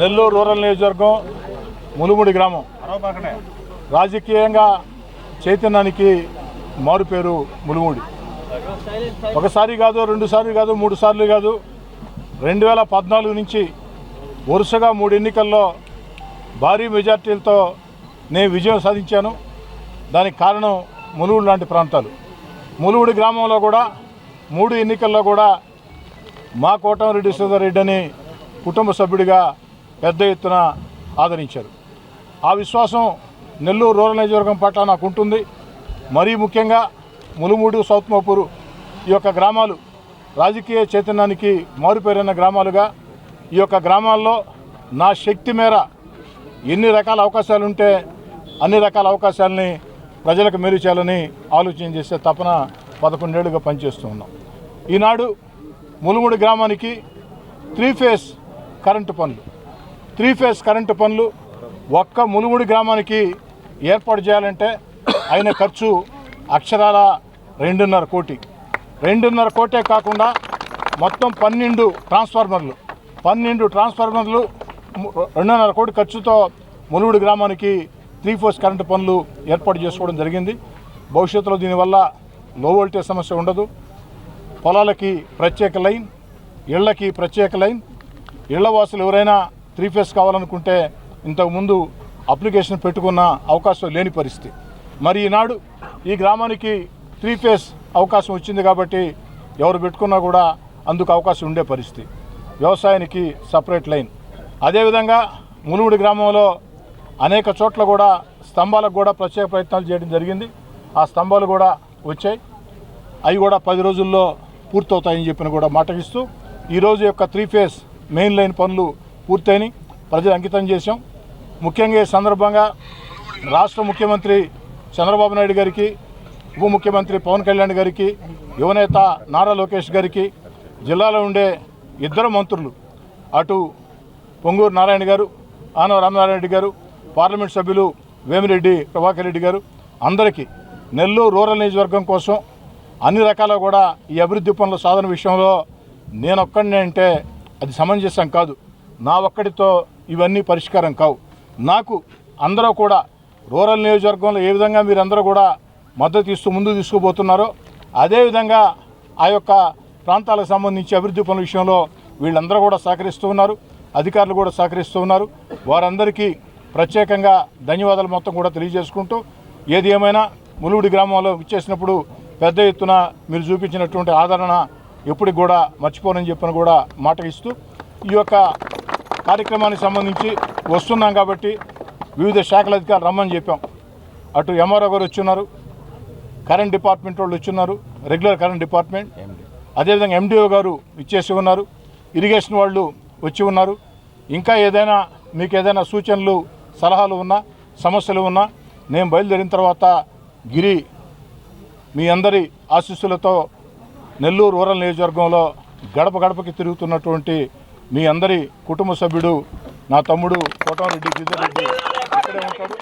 Nellore rural నియోజకవర్గం ములుముడి గ్రామం. రాజకీయంగా చైతన్యానికి మారుపేరు ములుముడి. ఒకసారి కాదు రెండు సార్లు కాదు మూడు సార్లు కాదు రెండు వేల పద్నాలుగు నుంచి వరుసగా మూడు ఎన్నికల్లో భారీ మెజార్టీలతో నేను విజయం సాధించాను. దానికి కారణం ములుగుడు లాంటి ప్రాంతాలు. ములుగుడి గ్రామంలో కూడా మూడు ఎన్నికల్లో కూడా మా కోటమిరెడ్డి రెడ్డి అని కుటుంబ సభ్యుడిగా పెద్ద ఎత్తున ఆదరించారు. ఆ విశ్వాసం నెల్లూరు రూరల్ నియోజకవర్గం పట్ల నాకు ఉంటుంది మరీ ముఖ్యంగా ములుమూడు సౌత్ మోపూరు ఈ యొక్క గ్రామాలు రాజకీయ చైతన్యానికి మారుపేరైన గ్రామాలుగా ఈ యొక్క గ్రామాల్లో నా శక్తి మేర ఎన్ని రకాల అవకాశాలు ఉంటే అన్ని రకాల అవకాశాలని ప్రజలకు మేలు చేయాలని ఆలోచన చేసే తపన పదకొండేళ్ళుగా పనిచేస్తూ ఉన్నాం. ఈనాడు ములుముడి గ్రామానికి త్రీ ఫేస్ కరెంటు పనులు. త్రీ ఫేస్ కరెంటు పనులు ఒక్క ములుముడి గ్రామానికి ఏర్పాటు చేయాలంటే అయిన ఖర్చు అక్షరాల రెండున్నర కోటి. రెండున్నర కోటే కాకుండా మొత్తం పన్నెండు ట్రాన్స్ఫార్మర్లు. పన్నెండు ట్రాన్స్ఫార్మర్లు రెండున్నర కోటి ఖర్చుతో ములుగుడు గ్రామానికి త్రీ ఫోర్స్ కరెంటు పనులు ఏర్పాటు చేసుకోవడం జరిగింది. భవిష్యత్తులో దీనివల్ల లో వోల్టేజ్ సమస్య ఉండదు. పొలాలకి ప్రత్యేక లైన్ ఇళ్ళకి ప్రత్యేక లైన్ ఇళ్ళవాసులు ఎవరైనా త్రీ ఫేస్ కావాలనుకుంటే ఇంతకుముందు అప్లికేషన్ పెట్టుకున్న అవకాశం లేని పరిస్థితి. మరి ఈనాడు ఈ గ్రామానికి త్రీ ఫేస్ అవకాశం వచ్చింది కాబట్టి ఎవరు పెట్టుకున్నా కూడా అందుకు అవకాశం ఉండే పరిస్థితి. వ్యవసాయానికి సపరేట్ లైన్. అదేవిధంగా మునుగుడి గ్రామంలో అనేక చోట్ల కూడా స్తంభాలకు కూడా ప్రత్యేక ప్రయత్నాలు చేయడం జరిగింది. ఆ స్తంభాలు కూడా వచ్చాయి. అవి కూడా పది రోజుల్లో పూర్తవుతాయని చెప్పిన కూడా మాట ఇస్తూ ఈరోజు యొక్క త్రీ ఫేస్ మెయిన్ లైన్ పనులు పూర్తయినాయి. ప్రజలు అంకితం చేశాం. ముఖ్యంగా ఈ సందర్భంగా రాష్ట్ర ముఖ్యమంత్రి చంద్రబాబు నాయుడు గారికి ఉప ముఖ్యమంత్రి పవన్ కళ్యాణ్ గారికి యువనేత నారా లోకేష్ గారికి జిల్లాలో ఉండే ఇద్దరు మంత్రులు అటు పొంగూరు నారాయణ గారు ఆనవ రామనారాయణ రెడ్డి గారు పార్లమెంట్ సభ్యులు వేమిరెడ్డి ప్రభాకర్ రెడ్డి గారు అందరికీ నెల్లూరు రూరల్ నియోజకవర్గం కోసం అన్ని రకాల కూడా ఈ అభివృద్ధి పనుల సాధన విషయంలో నేను ఒక్కడినే అంటే అది సమంజసం కాదు. నా ఒక్కడితో ఇవన్నీ పరిష్కారం కావు. నాకు అందరూ కూడా రూరల్ నియోజకవర్గంలో ఏ విధంగా మీరందరూ కూడా మద్దతు ఇస్తూ ముందు తీసుకుపోతున్నారో అదేవిధంగా ఆ యొక్క ప్రాంతాలకు సంబంధించి అభివృద్ధి పనుల విషయంలో వీళ్ళందరూ కూడా సహకరిస్తూ ఉన్నారు అధికారులు కూడా సహకరిస్తూ ఉన్నారు. వారందరికీ ప్రత్యేకంగా ధన్యవాదాలు మొత్తం కూడా తెలియజేసుకుంటూ ఏది ఏమైనా ములుగుడి గ్రామంలో ఇచ్చేసినప్పుడు పెద్ద ఎత్తున మీరు చూపించినటువంటి ఆదరణ ఎప్పటికి కూడా మర్చిపోనని చెప్పిన కూడా మాట ఇస్తూ ఈ యొక్క కార్యక్రమానికి సంబంధించి వస్తున్నాం కాబట్టి వివిధ శాఖల అధికారులు రమ్మని చెప్పాం. అటు ఎంఆర్ఓ గారు వచ్చున్నారు కరెంట్ డిపార్ట్మెంట్ వాళ్ళు వచ్చున్నారు రెగ్యులర్ కరెంట్ డిపార్ట్మెంట్. అదేవిధంగా ఎండిఓ గారు ఇచ్చేసి ఉన్నారు ఇరిగేషన్ వాళ్ళు వచ్చి ఉన్నారు. ఇంకా ఏదైనా మీకు ఏదైనా సూచనలు సలహాలు ఉన్నా సమస్యలు ఉన్నా నేను బయలుదేరిన తర్వాత గిరి మీ అందరి ఆశీస్సులతో నెల్లూరు రూరల్ నియోజకవర్గంలో గడప గడపకి తిరుగుతున్నటువంటి మీ అందరి కుటుంబ సభ్యుడు నా తమ్ముడు కోటమిరెడ్డి గిరిధర్ ఇక్కడే ఉంటాడు.